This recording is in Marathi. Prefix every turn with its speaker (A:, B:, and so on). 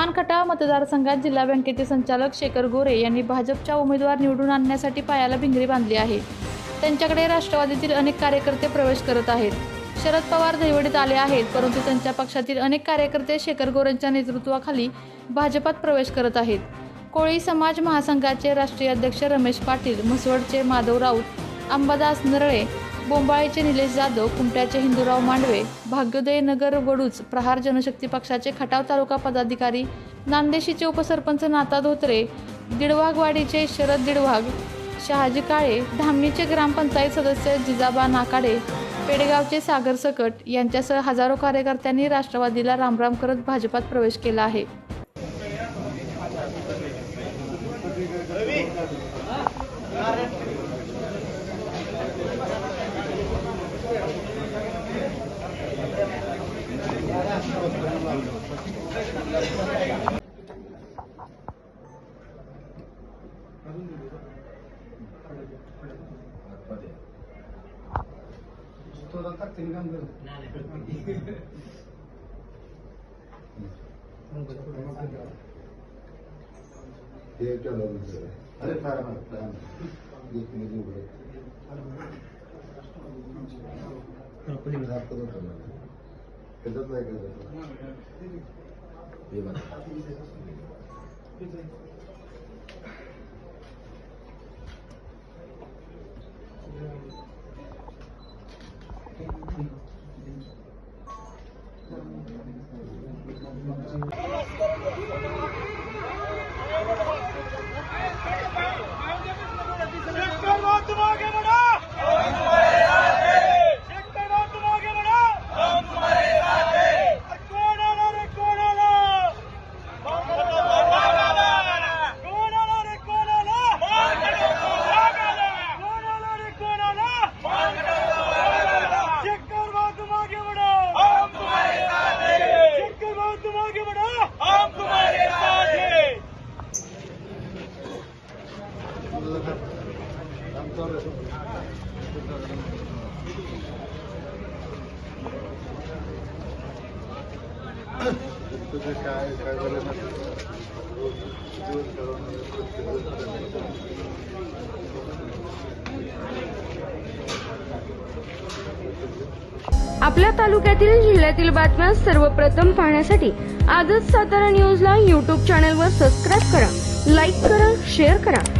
A: मानखटा मतदारसंघात जिल्हा बँकेचे संचालक शेखर गोरे यांनी भाजपच्या उमेदवार निवडून आणण्यासाठी पायाला भिंगरी बांधली आहे. त्यांच्याकडे राष्ट्रवादीतील अनेक कार्यकर्ते प्रवेश करत आहेत. शरद पवार दैवडीत आले आहेत परंतु त्यांच्या पक्षातील अनेक कार्यकर्ते शेखर गोरेंच्या नेतृत्वाखाली भाजपात प्रवेश करत आहेत. कोळी समाज महासंघाचे राष्ट्रीय अध्यक्ष रमेश पाटील म्हसवडचे माधव राऊत अंबादास नरळे बोंबाळेचे निलेश जाधव कुमट्याचे हिंदूराव मांडवे भाग्योदय नगर वडूच प्रहार जनशक्ती पक्षाचे खटाव तालुका पदाधिकारी नांदेशीचे उपसरपंच नाता धोत्रे दिडवागवाडीचे शरद दिडवाग शहाजी काळे धामणीचे ग्रामपंचायत सदस्य जिजाबा नाकाडे पेडगावचे सागर सकट यांच्यासह हजारो कार्यकर्त्यांनी राष्ट्रवादीला रामराम करत भाजपात प्रवेश केला आहे.
B: हे केलं होतं. अरे फार ना, फार ना. एक मिनिट उघडं. दाखवत होतं मला. त्याच्यात नाही करायचं. हे बघा.
C: सेक्टर
B: तुझं काय काय झालं ना?
D: आपल्या तालुक्यातील जिल्ह्यातील बातम्या सर्वप्रथम पाहण्यासाठी आजच सातारा न्यूजला यूट्यूब चॅनलवर सबस्क्राईब करा लाईक करा शेअर करा